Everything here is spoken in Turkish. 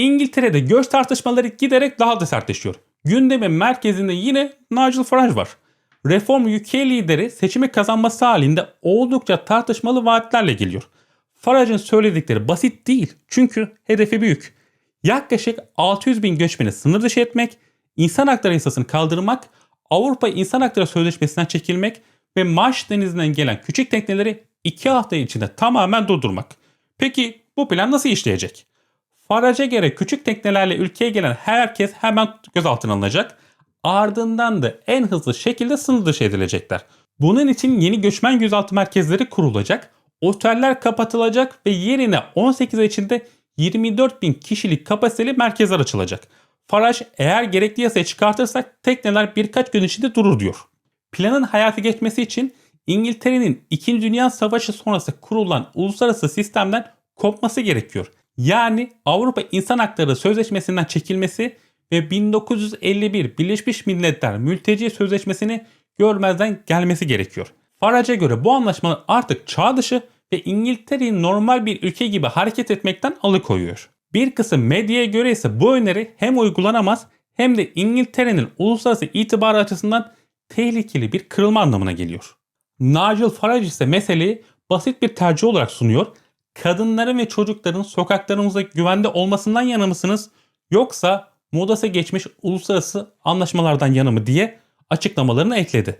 İngiltere'de göç tartışmaları giderek daha da sertleşiyor. Gündemin merkezinde yine Nigel Farage var. Reform UK lideri seçimi kazanması halinde oldukça tartışmalı vaatlerle geliyor. Farage'ın söyledikleri basit değil çünkü hedefi büyük. Yaklaşık 600 bin göçmeni sınır dışı etmek, insan hakları yasasını kaldırmak, Avrupa İnsan Hakları Sözleşmesi'nden çekilmek ve Marş Denizi'nden gelen küçük tekneleri 2 hafta içinde tamamen durdurmak. Peki bu plan nasıl işleyecek? Farage'e göre küçük teknelerle ülkeye gelen herkes hemen gözaltına alınacak. Ardından da en hızlı şekilde sınır dışı edilecekler. Bunun için yeni göçmen gözaltı merkezleri kurulacak. Oteller kapatılacak ve yerine 18 ay içinde 24 bin kişilik kapasiteli merkezler açılacak. Farage eğer gerekli yasayı çıkartırsak tekneler birkaç gün içinde durur diyor. Planın hayata geçmesi için İngiltere'nin 2. Dünya Savaşı sonrası kurulan uluslararası sistemden kopması gerekiyor. Yani Avrupa İnsan Hakları Sözleşmesi'nden çekilmesi ve 1951 Birleşmiş Milletler Mülteci Sözleşmesi'ni görmezden gelmesi gerekiyor. Farage'e göre bu anlaşmalar artık çağ dışı ve İngiltere'yi normal bir ülke gibi hareket etmekten alıkoyuyor. Bir kısım medyaya göre ise bu öneri hem uygulanamaz hem de İngiltere'nin uluslararası itibarı açısından tehlikeli bir kırılma anlamına geliyor. Nigel Farage ise meseleyi basit bir tercih olarak sunuyor. Kadınların ve çocukların sokaklarımızda güvende olmasından yana mısınız yoksa modası geçmiş uluslararası anlaşmalardan yana mı diye açıklamalarını ekledi.